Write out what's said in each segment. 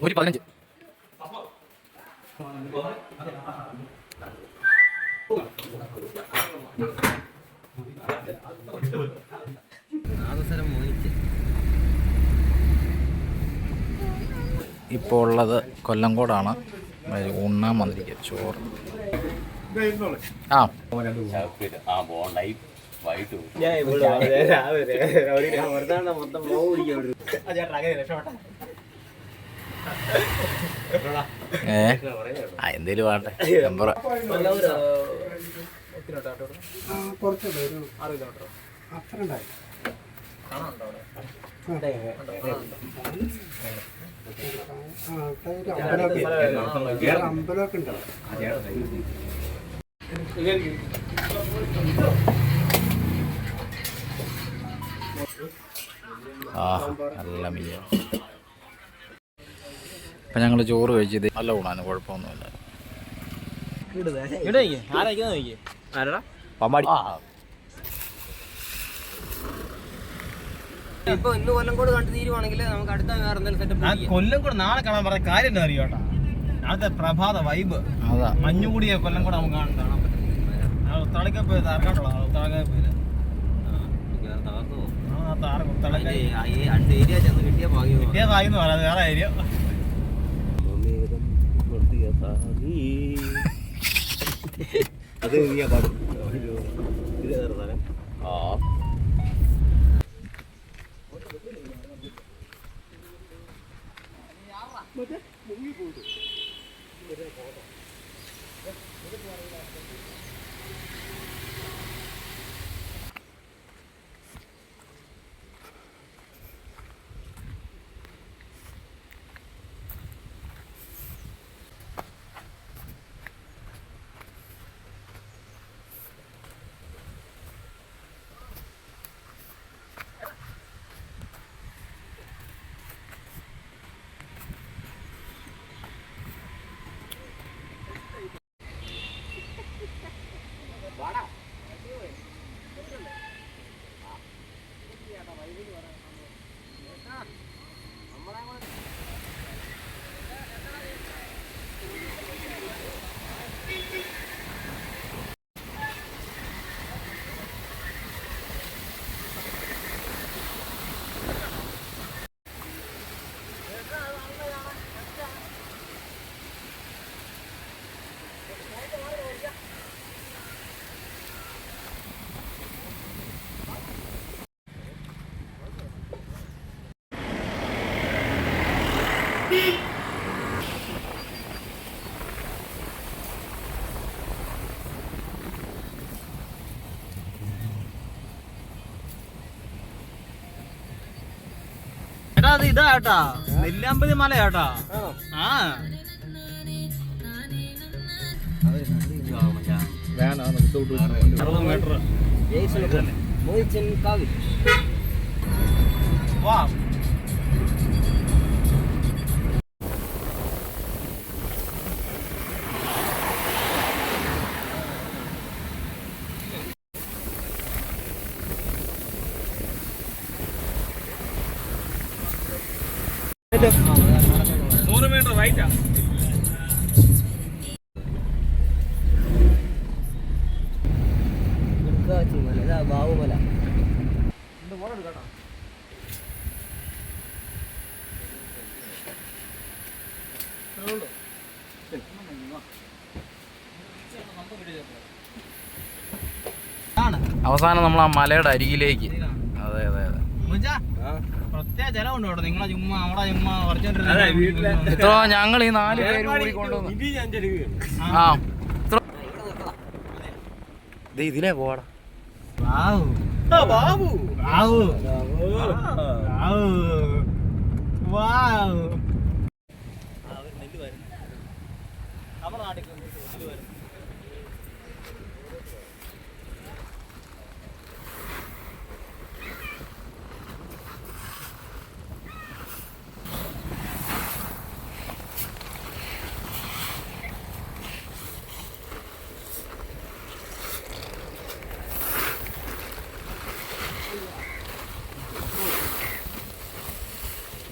നൂറ്റി പതിനഞ്ച് ഇപ്പോൾ ഉള്ളത് കൊല്ലംകോടാണ് ഉണ്ണാൻ വന്നിരിക്കുക ചോറ് ആ ആ ബോണ്ടായി വൈകിട്ട് ഏ? എന്തേലും വേണ്ടേ നമ്പർ. അമ്പലമൊക്കെ ഉണ്ടോ ആ നല്ല മീൻ ഇപ്പം ഞങ്ങൾ ചോറ് കഴിച്ചത് നല്ല ഊണാണ് കുഴപ്പമൊന്നുമില്ല. ഇപ്പൊ ഇന്ന് കൊല്ലം കൂടെ കണ്ടു തീരുവാണെങ്കിൽ നമുക്ക് അടുത്ത വേറെ എന്തെങ്കിലും സെറ്റപ്പ് കൊല്ലം കൂടെ നാളെ കാണാൻ പറഞ്ഞ കാര്യം എന്താ അറിയോ കേട്ടോ നാളത്തെ പ്രഭാത വൈബ് അതാ. മഞ്ഞുകൂടിയ കൊല്ലം കൂടെ നമുക്ക് കാണാൻ താറ ഉത്തളക്ക അടുത്ത ഏരിയ ചെന്ന് കിട്ടിയ ഭാഗ്യം കിട്ടിയ പറയാം. വേറെ ഏരിയ അത് നീ പാടും ഇത് സാധനം ആ. എടാ അത് ഇതാ കേട്ടാ നെല്ലിയാമ്പതി മല കേട്ടാ ആ. മീറ്റർ. വാ. അവസാനം നമ്മൾ ആ മലയുടെ അരികിലേക്ക് അതെ അതെ അതെ മുജാ, പ്രത്യേക ചെലവുണ്ട് കേട്ടോ നിങ്ങളെ ചുമ്മാ അവിടെ ചുമ്മാ അതെ, വീട്ടിലെ- കുറച്ചോണ്ടിരുന്ന ഇത്ര ഞങ്ങൾ ഈ നാല് പേര് കൂടി കൊണ്ടുവന്നു. ആ. ഇത്ര- ദേ ഇതിലേ പോടാ. ബാബു ബാബു ബാബു ബാബു വാവ്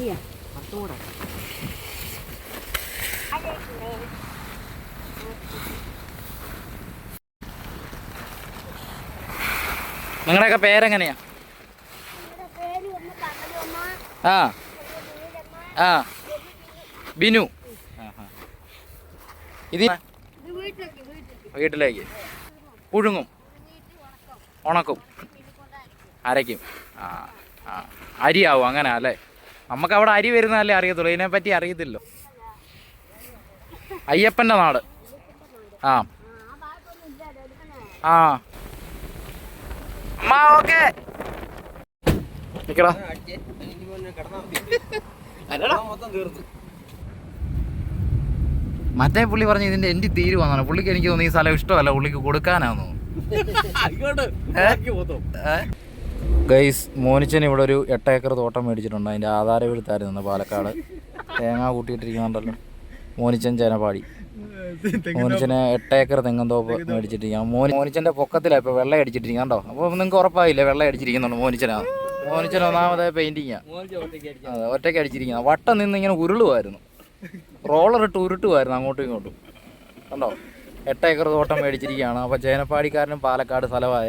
അയ്യ പത്തോടെ നിങ്ങളുടെയൊക്കെ പേരെങ്ങനെയാ? ആ. ആ. ബിനു. ഇത് വീട്ടിലേക്ക്. പുഴുങ്ങും. ഉണക്കും. അരയ്ക്കും. ആ ആ. അരിയാവും അങ്ങനെ അല്ലേ? നമുക്ക് അവിടെ അരി വരുന്നതല്ലേ അറിയത്തുള്ളൂ. ഇതിനെപ്പറ്റി അറിയത്തില്ലോ. അയ്യപ്പന്റെ നാട്. ആ. ആ. അമ്മ ഓക്കെ. നിക്കടാ. മറ്റേ പുള്ളി പറഞ്ഞു ഇതിന്റെ എന്റെ തീരുവാന്നാണ്. പുള്ളിക്ക് എനിക്ക് തോന്നുന്നു ഈ സ്ഥലം ഇഷ്ടമല്ല. പുള്ളിക്ക് കൊടുക്കാനാന്ന് ഗൈസ് മോനിച്ചൻ ഇവിടെ ഒരു എട്ട് ഏക്കർ തോട്ടം മേടിച്ചിട്ടുണ്ട്. അതിന്റെ ആധാരം എടുത്തായിരുന്നു പാലക്കാട്. തേങ്ങ കൂട്ടിയിട്ടിരിക്കുന്നുണ്ടല്ലോ. മോനിച്ചൻ ചേനപ്പാടി മോനിച്ചന് എട്ട് ഏക്കർ തെങ്ങന്തോപ്പ് മേടിച്ചിട്ടിരിക്കാം മോനി മോനിച്ചന്റെ പൊക്കത്തിലാണ് ഇപ്പോൾ വെള്ളം അടിച്ചിട്ടിരിക്കുക കണ്ടോ? അപ്പോൾ നിങ്ങൾക്ക് ഉറപ്പായില്ലേ വെള്ളം അടിച്ചിരിക്കുന്നുണ്ട് മോനിച്ചനാണ് മോനിച്ചൻ ഒന്നാമത് പെയിന്റിങ്ങാണ് അതെ ഒറ്റയ്ക്ക് അടിച്ചിരിക്കുന്ന വട്ടം നിന്ന് ഇങ്ങനെ ഉരുളുമായിരുന്നു റോളർ ഇട്ട് ഉരുട്ടുമായിരുന്നു അങ്ങോട്ടും ഇങ്ങോട്ടും. കണ്ടോ? എട്ട് ഏക്കർ തോട്ടം മേടിച്ചിരിക്കുകയാണ്. അപ്പോൾ ചേനപ്പാടിക്കാരനും പാലക്കാട് സ്ഥലമായ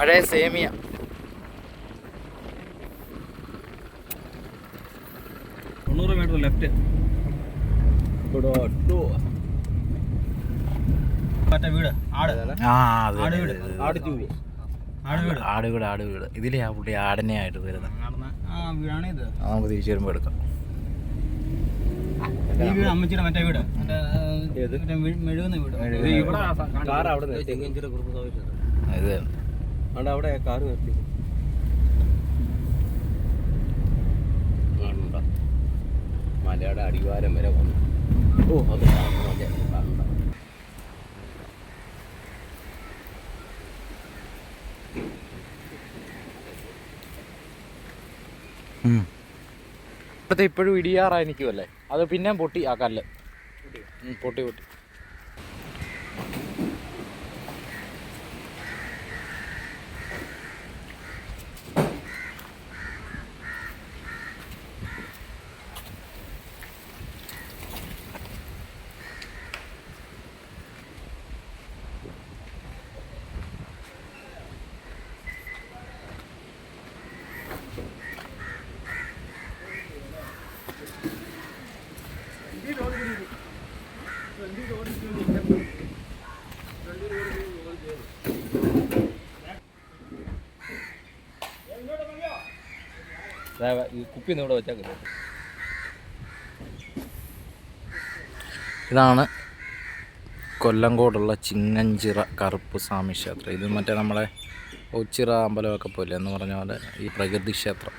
പഴയ സേമിയ തൊണ്ണൂറ് മീറ്റർ ലെഫ്റ്റ് ആട്. ആ അതെ ആട് വീട്. ആട് വീട്. ആട് വീട് ആട് വീട്. ഇതിലെ ആ പുള്ളി ആടനെ ആയിട്ട് വരുന്നത് നമുക്ക് തിരിച്ചു വരുമ്പോൾ എടുക്കാം. ഈ വീട് അമ്മച്ചിയുടെ മറ്റേ വീട്. മെഴുകുന്ന ഇത് അവിടെ അവിടെ കാർ നിർത്തി മലയുടെ അടിവാരം വരെ വന്നു. ഓ അത്. ഇപ്പോഴത്തെ ഇപ്പോഴും ഇടിയാറായി നിൽക്കുമല്ലേ അത് പിന്നെ പൊട്ടി ആ കല്ല്. പൊട്ടി പൊട്ടി. ഈ കുപ്പി ഇവിടെ വെച്ചാൽ ഇതാണ് കൊല്ലങ്കോടുള്ള ചിങ്ങഞ്ചിറ കറുപ്പ് സ്വാമി ക്ഷേത്രം. ഇത് മറ്റേ നമ്മളെ ഒച്ചിറ അമ്പലമൊക്കെ പോലെ എന്ന് പറഞ്ഞ പോലെ ഈ പ്രകൃതി ക്ഷേത്രം.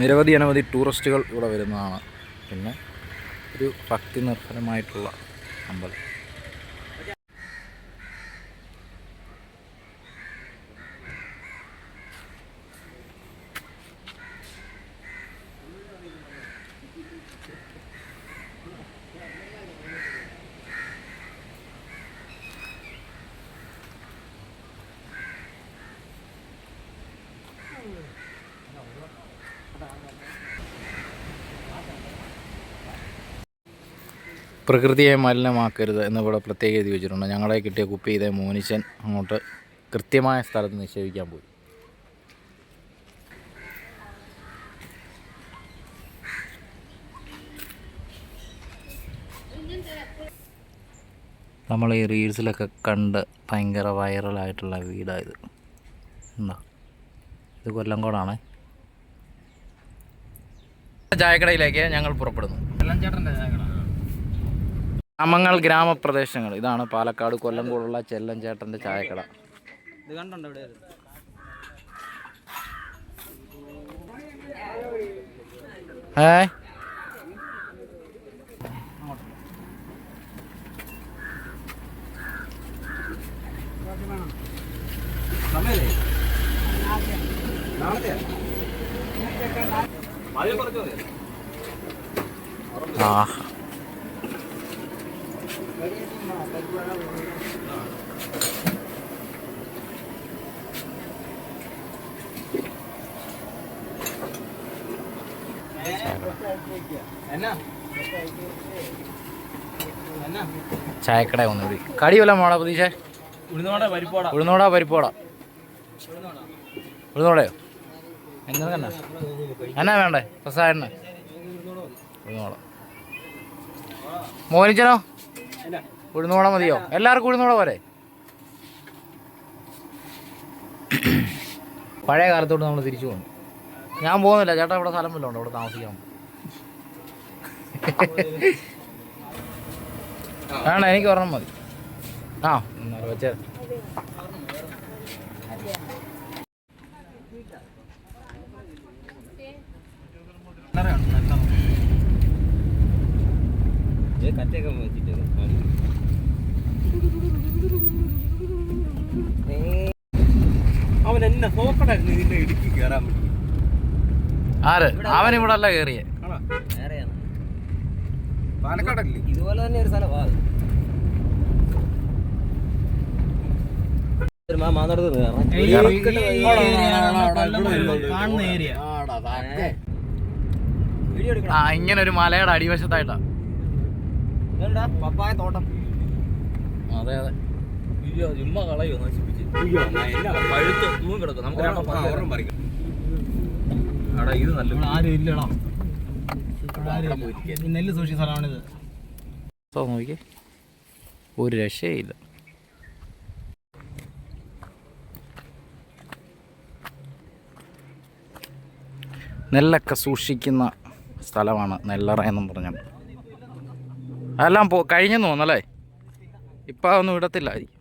നിരവധി അനവധി ടൂറിസ്റ്റുകൾ ഇവിടെ വരുന്നതാണ്. പിന്നെ ഒരു ഭക്തി നിർഭരമായിട്ടുള്ള അമ്പലം. പ്രകൃതിയെ മലിനമാക്കരുത് എന്നിവിടെ പ്രത്യേകം എഴുതി വെച്ചിട്ടുണ്ട്. ഞങ്ങളെ കിട്ടിയ കുപ്പി ഇതേ മോനിച്ചൻ അങ്ങോട്ട് കൃത്യമായ സ്ഥലത്ത് നിക്ഷേപിക്കാൻ പോയി. നമ്മൾ ഈ റീൽസിലൊക്കെ കണ്ട് ഭയങ്കര വൈറലായിട്ടുള്ള വീടായത് ഉണ്ടോ ഇത് കൊല്ലംകോടാണ്. ചായക്കടയിലേക്ക് ഞങ്ങൾ പുറപ്പെടുന്നു. ഗ്രാമങ്ങൾ ഗ്രാമപ്രദേശങ്ങൾ. ഇതാണ് പാലക്കാട് കൊല്ലം കൂടുള്ള ചെല്ലം ചേട്ടന്റെ ചായക്കട ഏ ചായക്കട ഒന്നുകൂടി. കടി വല്ല മോളെ പ്രതീക്ഷ? ഉഴുന്നോടെ പരിപ്പോടാ ഉഴുന്നോടാ പരിപ്പോടാ ഉഴുന്നോടയോ എന്താ കണ്ട? എന്നാ വേണ്ടേ? പ്രസാദന? ഉഴുന്നോട മോനിച്ചനോ? ഉഴുന്നോട മതിയോ? എല്ലാവർക്കും ഉഴുന്നോട പോരെ. പഴയ കാലത്തോട്ട് നമ്മൾ തിരിച്ചു പോകുന്നു ഞാൻ പോകുന്നില്ല. ചേട്ടാ ഇവിടെ സ്ഥലം വല്ലതും ഉണ്ടോ? ഇവിടെ താമസിക്കാം വേണ്ട എനിക്ക് ഒരെണ്ണം മതി. ആ വെച്ചേ ഇത് കറ്റയൊക്കെ വെച്ചിട്ട് അവൻ എന്നെ നോക്കണായിരുന്നു ഇതിന്റെ ഇടുക്കി കയറാൻ വേണ്ടി. ആര്? അവൻ ഇവിടെ അല്ല കയറിയേ ആണോ പാലക്കാടല്ലേ ഇതുപോലെ തന്നെ ഒരു സ്ഥലമാണ് മാനടുത്ത് കാണുന്ന ഏരിയ വീഡിയോ എടുക്കണം ആ ഇങ്ങനെ ഒരു മലയുടെ അടിവശത്തായിട്ടാ? പപ്പായ തോട്ടം അതെ അതെ ചുമ്മാ കളയോ നശിപ്പിച്ച് പഴുത്ത് തൂങ്ങി കിടക്കും നമുക്ക് പറിക്കാം. ഇത് നല്ല ആരും ഇല്ലടാ ഇവിടെ ആരും ഇല്ല. ഈ നെല്ല് സൂക്ഷിച്ച സ്ഥലമാണിത്. സോ നോക്കിക്കേ. ഒരു രക്ഷയില്ല. നെല്ലൊക്കെ സൂക്ഷിക്കുന്ന സ്ഥലമാണ് നെല്ലറ എന്നും പറഞ്ഞത് അതെല്ലാം പോ കഴിഞ്ഞെന്ന് തോന്നല്ലേ ഇപ്പം അതൊന്നും ഇടത്തില്ലായിരിക്കും